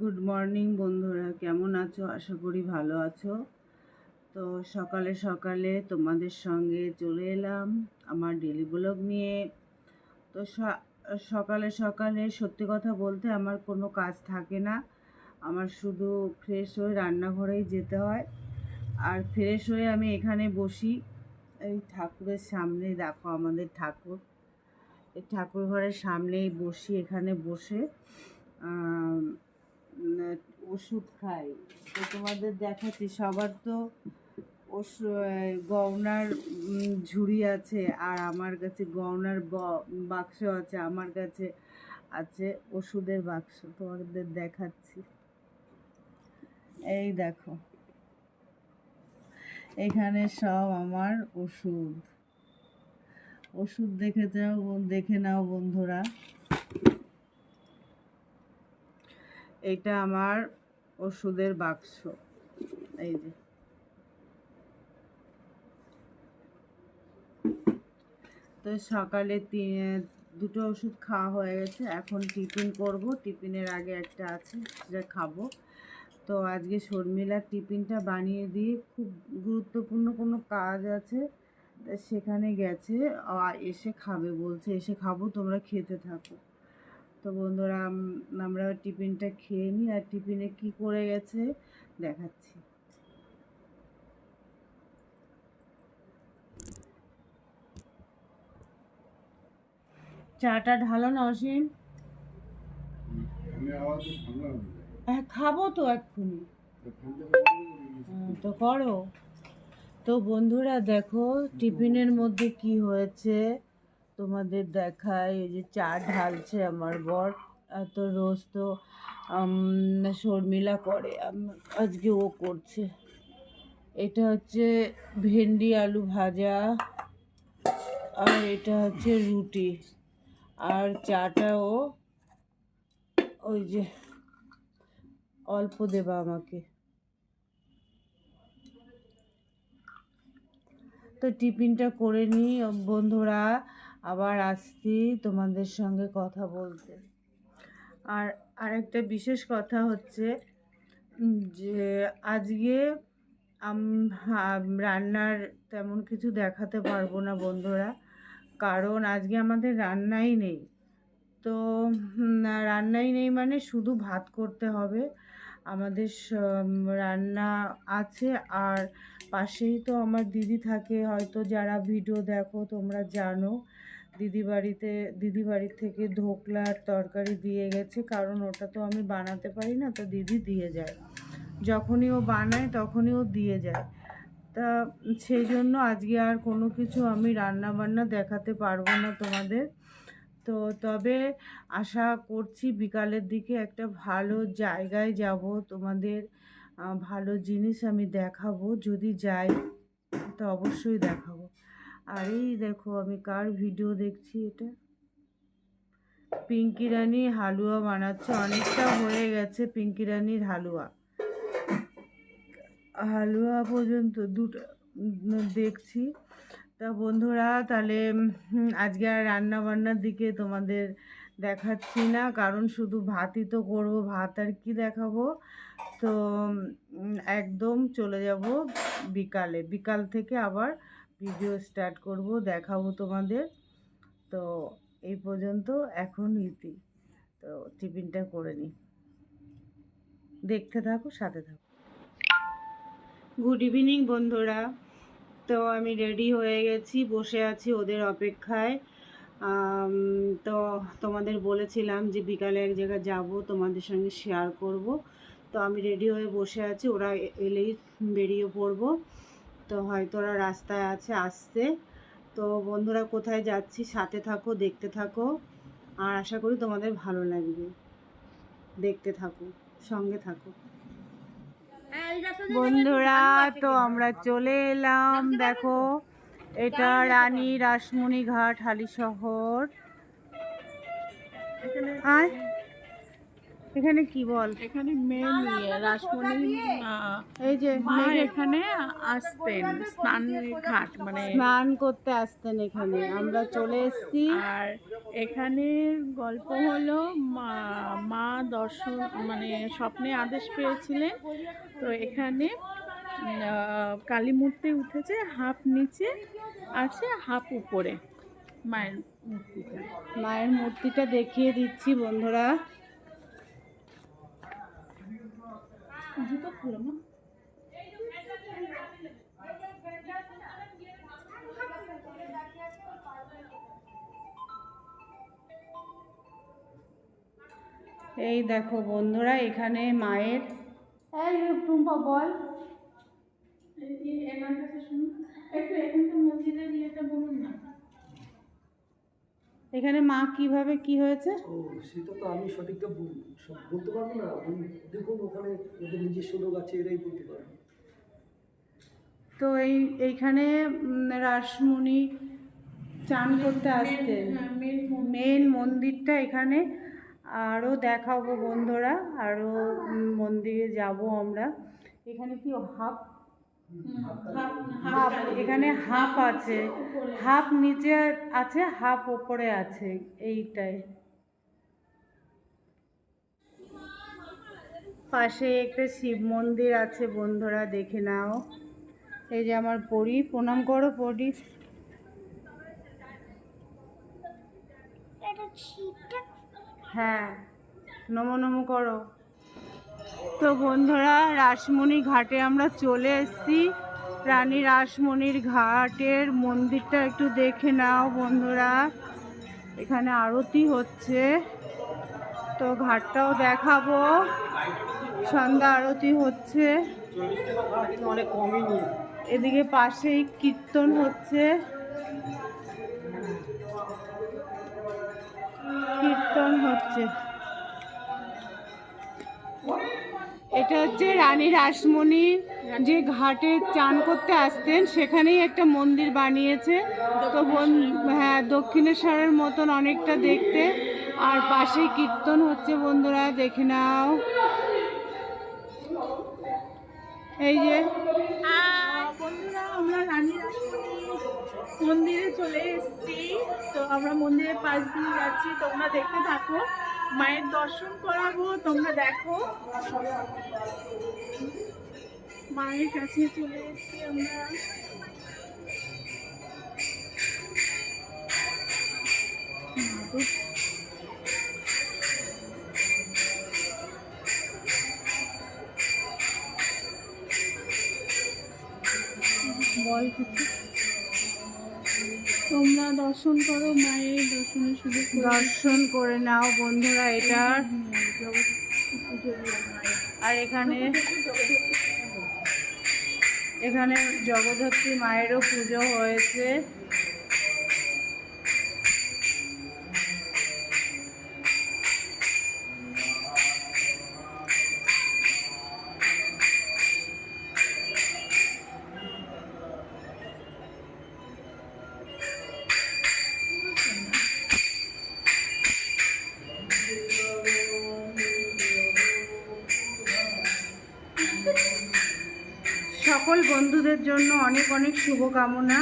Good morning বন্ধুরা। কেমন আছো? আশা করি ভালো আছো। তো সকালে সকালে তোমাদের সঙ্গে চলে এলাম আমার ডেলি ব্লগ নিয়ে। তো সকালে সকালে সত্যি কথা বলতে আমার কোনো কাজ থাকে না। আমার শুধু ফ্রেশ হয়ে রান্নাঘরেই যেতে হয়। আর ফ্রেশ হয়ে আমি এখানে বসি। এই ঠাকুরের সামনে, দেখো আমাদের ঠাকুর। এই ঠাকুর ঘরের সামনেই বসি, এখানে বসে। ওষুধ খাই। তো তোমাদের দেখাচ্ছি সবার তো আহ, ঝুড়ি আছে আর আমার কাছে গয়নার ব- বাক্স আছে আমার কাছে আছে ওষুধের বাক্স তোমাদের দেখাচ্ছি। এই দেখো এখানে সব আমার ওষুধ। ওষুধ দেখে যাও দেখে নাও বন্ধুরা। এটা আমার ওষুধের বাক্স। এই যে। তো সকালে দুটো ওষুধ খাওয়া হয়ে গেছে। এখন টিফিন করব। টিফিনের আগে একটা আছে, সেটা খাব। তো আজকে শর্মিলার টিফিনটা বানিয়ে দিয়ে খুব গুরুত্বপূর্ণ কোনো কাজ আছে সেখানে গেছে। এসে খাবে বলছে, এসে খাব, তোমরা খেতে থাকো। তো বন্ধুরা আমরা টিফিনটা খেয়ে নিই আর টিফিনে কি করে গেছে দেখাচ্ছি। চাটা ঢালো না অসীম? হয়ে খাব তো এক্ষুনি। তো করো। তো বন্ধুরা দেখো টিফিনের মধ্যে কি হয়েছে? তোমাদের দেখায়, এই যে চা ঢালছে আমার বর আর তো রোজ তো শর্মিলা করে আজকে ও করছে। এটা হচ্ছে ভেন্ডি আলু ভাজা, আর এটা হচ্ছে রুটি, আর চাটাও ওই যে অল্প দেবা আমাকে। তো টিফিনটা করে নিই, বন্ধুরা। আবার আসছি তোমাদের সঙ্গে কথা বলতে। আর আরেকটা বিশেষ কথা হচ্ছে যে আজকে রান্নার তেমন কিছু দেখাতে পারব না বন্ধুরা, কারণ আজকে আমাদের রান্নাই নেই। তো রান্নাই নেই মানে শুধু ভাত করতে হবে। আমাদের রান্না আছে আর পাশেই তো আমার দিদি থাকে। হয়তো যারা ভিডিও দেখো, তোমরা জানো, দিদি বাড়িতে, দিদি বাড়ির থেকে ধোকলার তরকারি দিয়ে গেছে, কারণ ওটা তো আমি বানাতে পারি না, তো দিদি দিয়ে যায়। যখনই ও বানায়, তখনই ও দিয়ে যায়। তা সেই জন্য আজকে আর কোনো কিছু আমি রান্না বান্না দেখাতে পারব না তোমাদের। তো তবে আশা করছি বিকালের দিকে একটা ভালো জায়গায় যাব। তোমাদের ভালো জিনিস আমি দেখাবো। যদি যাই, তো অবশ্যই দেখাবো। আর এই দেখো, আমি কার ভিডিও দেখছি এটা? পিঙ্কি রানী হালুয়া বানাচ্ছে। অনেকটা হয়ে গেছে পিঙ্কি রানীর হালুয়া। হালুয়া পর্যন্ত দুটো দেখছি। তা বন্ধুরা, তাহলে আজকে আর রান্না বান্নার দিকে তোমাদের দেখাচ্ছি না, কারণ শুধু ভাতই তো করব, ভাত আর কি দেখাবো? তো একদম চলে যাব বিকালে, বিকাল থেকে আবার ভিডিও স্টার্ট করব, দেখাবো তোমাদের। তো, এই পর্যন্ত, এখন ইতি। তো, টিফিনটা করে নিই দেখতে থাকো, সাথে থাকো। গুড ইভিনিং বন্ধুরা। তো আমি রেডি হয়ে গেছি, বসে আছি ওদের অপেক্ষায়। তো তোমাদের বলেছিলাম যে বিকালে এক জায়গায় যাব, তোমাদের সঙ্গে শেয়ার করব। তো আমি রেডি হয়ে বসে আছি, ওরা এলেই বেরিয়ে পড়ব। তো হয়তো ওরা রাস্তায় আছে আসতে তো বন্ধুরা কোথায় যাচ্ছি, সাথে থাকো, দেখতে থাকো। আর আশা করি তোমাদের ভালো লাগবে। দেখতে থাকো, সঙ্গে থাকো। বন্ধুরা তো আমরা চলে এলাম দেখো এটা রানী রাসমণি ঘাট হালি শহর। আর? এখানে কি বল? এখানে মেয়ে নিয়ে রাসমণি এই যে মা এখানে আসতেন স্নান ঘাট মানে স্নান করতে আসতেন এখানে। আমরা চলে এসেছি। আর এখানে গল্প হলো মা মা দর্শন মানে স্বপ্নে আদেশ পেয়েছিলেন। তো এখানে কালী মূর্তি উঠেছে হাফ নিচে আছে হাফ উপরে। মায়ের মূর্তিটা। মায়ের মূর্তিটা দেখিয়ে দিচ্ছি বন্ধুরা। জুতো খুলো না এই দেখো বন্ধুরা এখানে মায়ের এই টুম্পা বল এনার কাছে শুনুন একটু এখানকার মন্দিরের ইয়েটা বলুন না এখানে মা কীভাবে কি হয়েছে? ও সেটা তো আমি সঠিকটা বলতে পারব না। দেখুন ওখানে ওদের নিজস্ব লোক আছে এরাই বলতে পারবে। তো এই এইখানে রাসমণি চান করতে আসতেন মেন মেন মন্দিরটা এখানে। আরও দেখাবো বন্ধুরা আরও মন্দিরে যাব আমরা। এখানে কি হাফ হাফ এখানে হাফ আছে। হাফ নিচে আছে হাফ ওপরে আছে এইটাই। পাশে একটা শিব মন্দির আছে বন্ধুরা দেখে নাও। এই যে আমার পরি প্রণাম করো পরি। হ্যাঁ নমো নমো করো। তো বন্ধুরা, রাসমণি ঘাটে আমরা চলে এসেছি। রানী রাসমণির ঘাটের মন্দিরটা একটু দেখে নাও বন্ধুরা। এখানে আরতি হচ্ছে। তো ঘাটটাও দেখাবো। সন্ধ্যা আরতি হচ্ছে। এদিকে পাশেই কীর্তন হচ্ছে। কীর্তন হচ্ছে। এটা হচ্ছে রানী রাসমণি যে ঘাটে চান করতে আসতেন, সেখানেই একটা মন্দির বানিয়েছে। তো হ্যাঁ দক্ষিণেশ্বরের মতন অনেকটা দেখতে। আর পাশেই কীর্তন হচ্ছে বন্ধুরা, দেখে নাও। এই যে। আমরা রানী মন্দিরে চলে এসেছি। তো আমরা মন্দিরের পাশ দিয়ে যাচ্ছি, তোমরা দেখতে থাকো। মায়ের দর্শন করাবো তোমরা দেখো। মায়ের কাছে চলে এসেছি আমরা। বল কিছু। দর্শন করো মায়ের দর্শনের সুযোগ দর্শন করে নাও বন্ধুরা এটার আর এখানে এখানে জগদ্ধত্রী মায়েরও পুজো হয়েছে। বন্ধুদের জন্য অনেক অনেক শুভকামনা।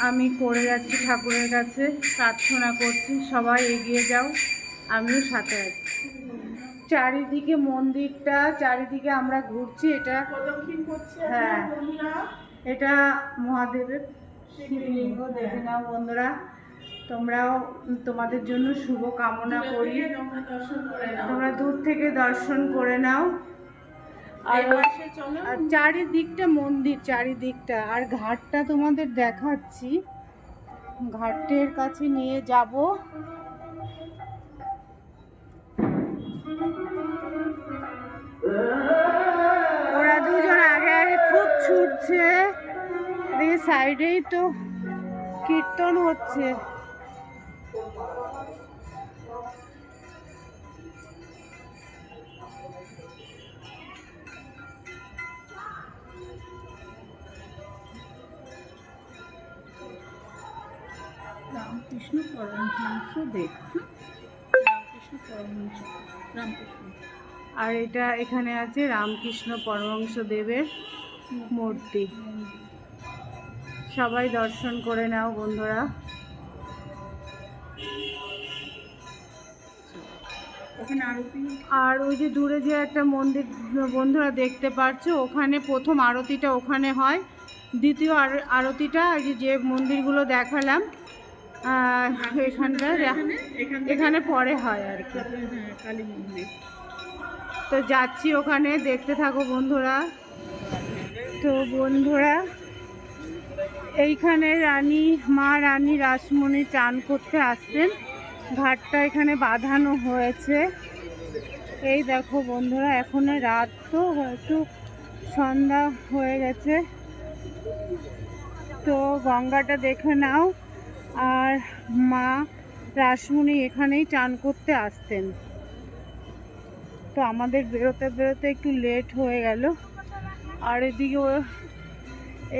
আমি করে যাচ্ছি ঠাকুরের কাছে প্রার্থনা করছি সবাই এগিয়ে যাও আমিও সাথে আছি। চারিদিকে মন্দিরটা চারিদিকে আমরা ঘুরছি এটা হ্যাঁ। এটা মহাদেবের শিবলিঙ্গ দেখে নাও বন্ধুরা। তোমরাও তোমাদের জন্য শুভ কামনা করি। তোমরা দূর থেকে দর্শন করে নাও। আর চারিদিকটা মন্দির চারিদিকটা। আর ঘাটটা তোমাদের দেখাচ্ছি। ঘাটের কাছে নিয়ে যাব। ওরা দুজন আগে আগে খুব ছুটছে। সাইডেই তো কীর্তন হচ্ছে। রামকৃষ্ণ পরমহংস দেব? রামকৃষ্ণ পরমহংস রামকৃষ্ণ। আর এটা এখানে আছে রামকৃষ্ণ পরমহংস দেবের মূর্তি। সবাই দর্শন করে নাও বন্ধুরা। আর ওই যে দূরে যে একটা মন্দির বন্ধুরা দেখতে পাচ্ছ ওখানে প্রথম আরতিটা ওখানে হয়। দ্বিতীয় আর- আরতিটা যে মন্দিরগুলো দেখালাম এখানে পরে হয় আর কি। তো যাচ্ছি ওখানে, দেখতে থাকো বন্ধুরা। তো বন্ধুরা, এইখানে রানী, মা রানী রাসমণি চান করতে আসতেন। ঘাটটা এখানে বাঁধানো হয়েছে। এই দেখো বন্ধুরা, এখন রাত তো, একটু সন্ধ্যা হয়ে গেছে। তো গঙ্গাটা দেখে নাও। আর মা রাসমণি এখানেই চান করতে আসতেন। তো আমাদের বেরোতে বেরোতে একটু লেট হয়ে গেল। আর এদিকে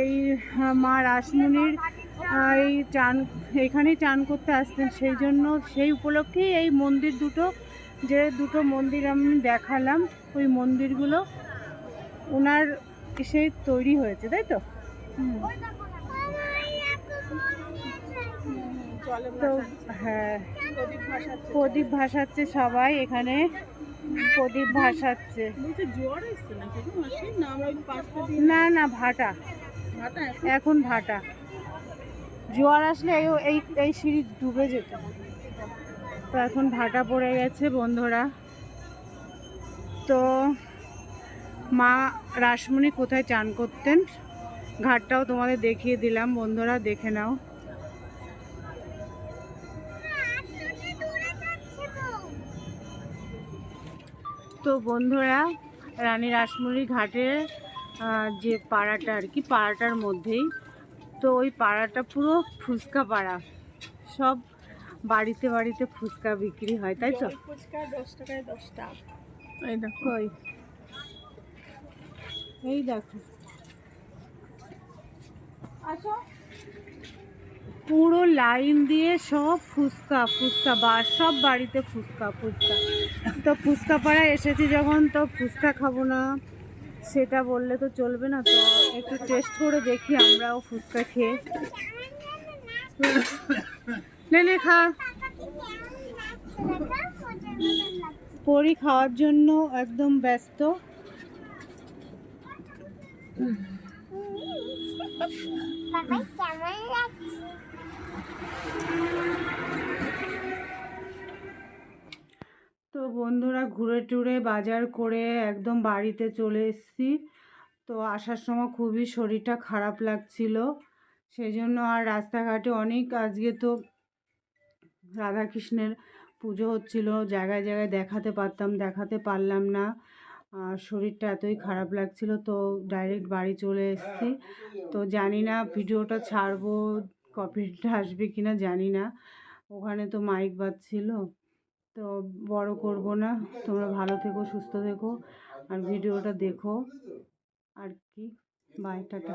এই মা রাসমণির এই চান এখানেই চান করতে আসতেন। সেই জন্য সেই উপলক্ষেই এই মন্দির দুটো, যে দুটো মন্দির আমি দেখালাম, ওই মন্দিরগুলো ওনার সেই তৈরি হয়েছে, তাই তো? হুম। তো হ্যাঁ প্রদীপ ভাসাচ্ছে। সবাই এখানে। প্রদীপ ভাসাচ্ছে। না না ভাটা। এখন? ভাটা। জোয়ার আসলে এই এই এই সিঁড়ি ডুবে যেত। তো এখন ভাটা পড়ে গেছে বন্ধুরা। তো মা রাসমণি কোথায় চান করতেন? ঘাটটাও তোমাদের দেখিয়ে দিলাম। বন্ধুরা দেখে নাও। তো বন্ধুরা রানী রাসমণির ঘাটে যে পাড়াটা আর কি পাড়াটার মধ্যেই। তো ওই পাড়াটা পুরো ফুচকা পাড়া। সব বাড়িতে বাড়িতে ফুচকা বিক্রি হয় তাই তো? জল ফুচকা দশ টাকায় দশটা। এই দেখো। এই দেখো। আসো। পুরো লাইন দিয়ে সব ফুচকা ফুচকা বা সব বাড়িতে ফুচকা ফুচকা। তো ফুচকা পাড়ায় এসেছি যখন, তো ফুচকা খাব না, সেটা বললে তো চলবে না, তো একটু টেস্ট করে দেখি আমরাও ফুচকা খেয়ে। খা। পরি খাওয়ার জন্য একদম ব্যস্ত। তো বন্ধুরা ঘুরে টুরে বাজার করে একদম বাড়িতে চলে এসেছি। তো আসার সময় খুবই শরীরটা খারাপ লাগছিল। সেই জন্য আর রাস্তাঘাটে অনেক আজকে তো রাধাকৃষ্ণের পুজো হচ্ছিল, জায়গায় জায়গায় দেখাতে পারতাম, দেখাতে পারলাম না। শরীরটা এতই খারাপ লাগছিল, তো ডাইরেক্ট বাড়ি চলে এসেছি। তো জানি না ভিডিওটা ছাড়বো কপিটা আসবে কি না জানি না। ওখানে তো মাইক বাজছিল। তো বড় করব না। তোমরা ভালো থেকো সুস্থ থেকো। আর ভিডিওটা দেখো। আর কি? Bye tata.